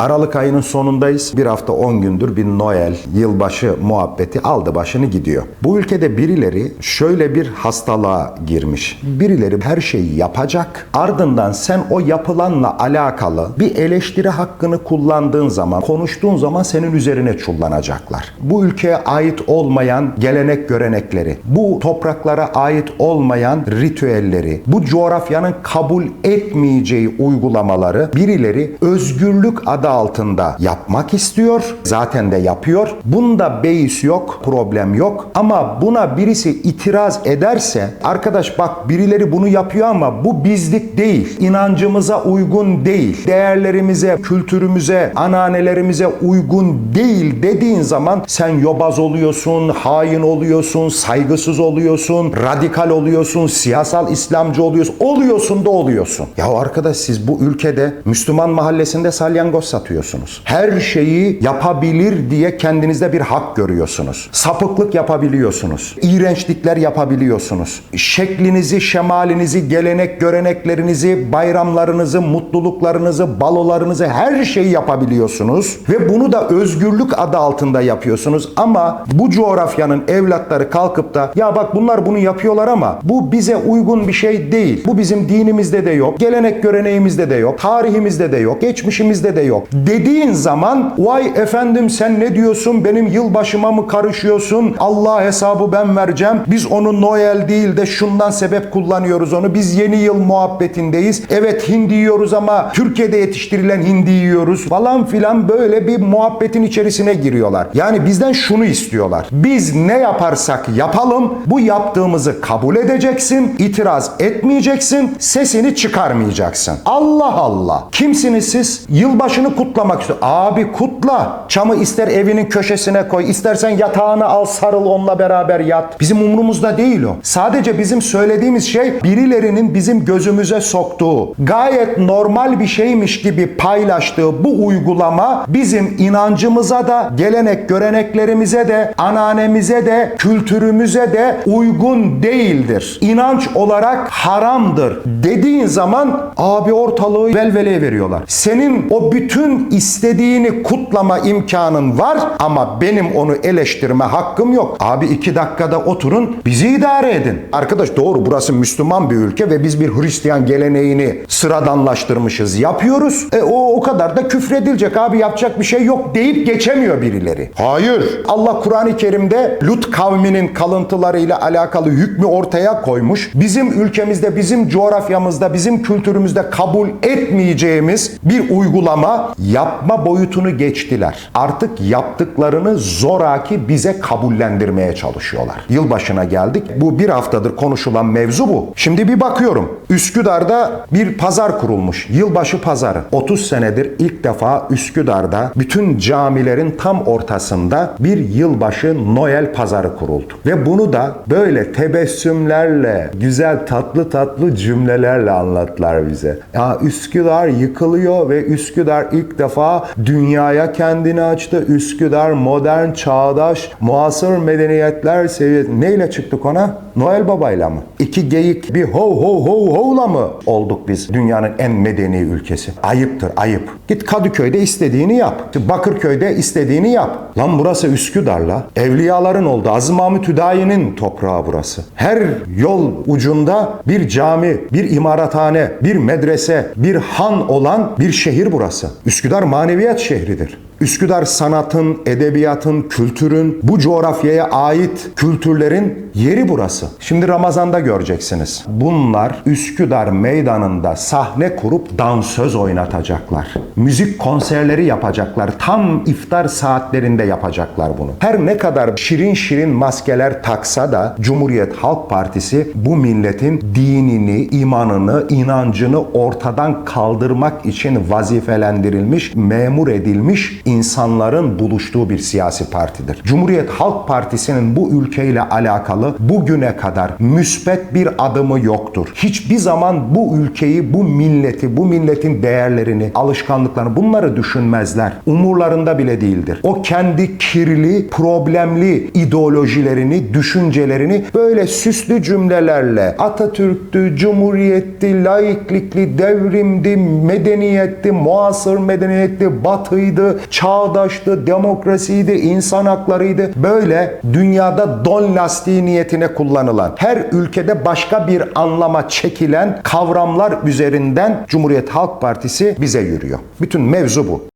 Aralık ayının sonundayız. Bir hafta 10 gündür bir Noel, yılbaşı muhabbeti aldı başını gidiyor. Bu ülkede birileri şöyle bir hastalığa girmiş. Birileri her şeyi yapacak. Ardından sen o yapılanla alakalı bir eleştiri hakkını kullandığın zaman, konuştuğun zaman senin üzerine çullanacaklar. Bu ülkeye ait olmayan gelenek görenekleri, bu topraklara ait olmayan ritüelleri, bu coğrafyanın kabul etmeyeceği uygulamaları birileri özgürlük adı altında yapmak istiyor. Zaten de yapıyor. Bunda beis yok, problem yok. Ama buna birisi itiraz ederse, arkadaş bak birileri bunu yapıyor ama bu bizlik değil. İnancımıza uygun değil. Değerlerimize, kültürümüze, ananelerimize uygun değil dediğin zaman sen yobaz oluyorsun, hain oluyorsun, saygısız oluyorsun, radikal oluyorsun, siyasal İslamcı oluyorsun. Oluyorsun da oluyorsun. Ya arkadaş siz bu ülkede Müslüman mahallesinde salyangoz satıyorsunuz. Her şeyi yapabilir diye kendinizde bir hak görüyorsunuz. Sapıklık yapabiliyorsunuz. İğrençlikler yapabiliyorsunuz. Şeklinizi, şemalinizi, gelenek göreneklerinizi, bayramlarınızı, mutluluklarınızı, balolarınızı her şeyi yapabiliyorsunuz. Ve bunu da özgürlük adı altında yapıyorsunuz. Ama bu coğrafyanın evlatları kalkıp da ya bak bunlar bunu yapıyorlar ama bu bize uygun bir şey değil. Bu bizim dinimizde de yok. Gelenek göreneğimizde de yok. Tarihimizde de yok. Geçmişimizde de yok. Dediğin zaman vay efendim sen ne diyorsun? Benim yılbaşıma mı karışıyorsun? Allah hesabı ben vereceğim. Biz onu Noel değil de şundan sebep kullanıyoruz onu. Biz yeni yıl muhabbetindeyiz. Evet hindi yiyoruz ama Türkiye'de yetiştirilen hindi yiyoruz falan filan böyle bir muhabbetin içerisine giriyorlar. Yani bizden şunu istiyorlar. Biz ne yaparsak yapalım bu yaptığımızı kabul edeceksin, itiraz etmeyeceksin, sesini çıkarmayacaksın. Allah Allah. Kimsiniz siz? Yılbaşını kutlamak istiyor. Abi kutla. Çamı ister evinin köşesine koy, istersen yatağını al sarıl onunla beraber yat. Bizim umurumuzda değil o. Sadece bizim söylediğimiz şey birilerinin bizim gözümüze soktuğu, gayet normal bir şeymiş gibi paylaştığı bu uygulama bizim inancımıza da, gelenek göreneklerimize de, ananemize de, kültürümüze de uygun değildir. İnanç olarak haramdır dediğin zaman abi ortalığı velveleye veriyorlar. Senin o bütün istediğini kutlama imkanın var ama benim onu eleştirme hakkım yok. Abi iki dakikada oturun bizi idare edin. Arkadaş doğru burası Müslüman bir ülke ve biz bir Hristiyan geleneğini sıradanlaştırmışız yapıyoruz. E o o kadar da küfredilecek abi yapacak bir şey yok deyip geçemiyor birileri. Hayır. Allah Kur'an-ı Kerim'de Lut kavminin kalıntılarıyla alakalı hükmü ortaya koymuş. Bizim ülkemizde, bizim coğrafyamızda, bizim kültürümüzde kabul etmeyeceğimiz bir uygulama yapma boyutunu geçtiler. Artık yaptıklarını zoraki bize kabullendirmeye çalışıyorlar. Yılbaşına geldik. Bu bir haftadır konuşulan mevzu bu. Şimdi bir bakıyorum. Üsküdar'da bir pazar kurulmuş. Yılbaşı pazarı. 30 senedir ilk defa Üsküdar'da bütün camilerin tam ortasında bir yılbaşı Noel pazarı kuruldu. Ve bunu da böyle tebessümlerle, güzel tatlı tatlı cümlelerle anlattılar bize. Ya Üsküdar yıkılıyor ve Üsküdar ilk defa dünyaya kendini açtı. Üsküdar modern, çağdaş, muasır medeniyetler seviyesi. Neyle çıktık ona? Noel Baba'yla mı? İki geyik bir ho ho ho ho'la mı olduk biz dünyanın en medeni ülkesi? Ayıptır ayıp. Git Kadıköy'de istediğini yap. Bakırköy'de istediğini yap. Lan burası Üsküdar'la. Evliyaların oldu. Aziz Mahmut Hüdayi'nin toprağı burası. Her yol ucunda bir cami, bir imarathane, bir medrese, bir han olan bir şehir burası. Üsküdar maneviyat şehridir. Üsküdar sanatın, edebiyatın, kültürün, bu coğrafyaya ait kültürlerin yeri burası. Şimdi Ramazan'da göreceksiniz. Bunlar Üsküdar meydanında sahne kurup dansöz oynatacaklar. Müzik konserleri yapacaklar. Tam iftar saatlerinde yapacaklar bunu. Her ne kadar şirin şirin maskeler taksa da Cumhuriyet Halk Partisi bu milletin dinini, imanını, inancını ortadan kaldırmak için vazifelendirilmiş, memur edilmiş insanların buluştuğu bir siyasi partidir. Cumhuriyet Halk Partisi'nin bu ülkeyle alakalı bugüne kadar müspet bir adımı yoktur. Hiçbir zaman bu ülkeyi, bu milleti, bu milletin değerlerini, alışkanlıklarını bunları düşünmezler. Umurlarında bile değildir. O kendi kirli, problemli ideolojilerini, düşüncelerini böyle süslü cümlelerle Atatürk'tü, Cumhuriyet'ti, laiklikli, devrimdi, medeniyetti, muasır medeniyeti, batıydı, çağdaştı, demokrasiydi, insan haklarıydı. Böyle dünyada don lastiği niyetine kullanılan, her ülkede başka bir anlama çekilen kavramlar üzerinden Cumhuriyet Halk Partisi bize yürüyor. Bütün mevzu bu.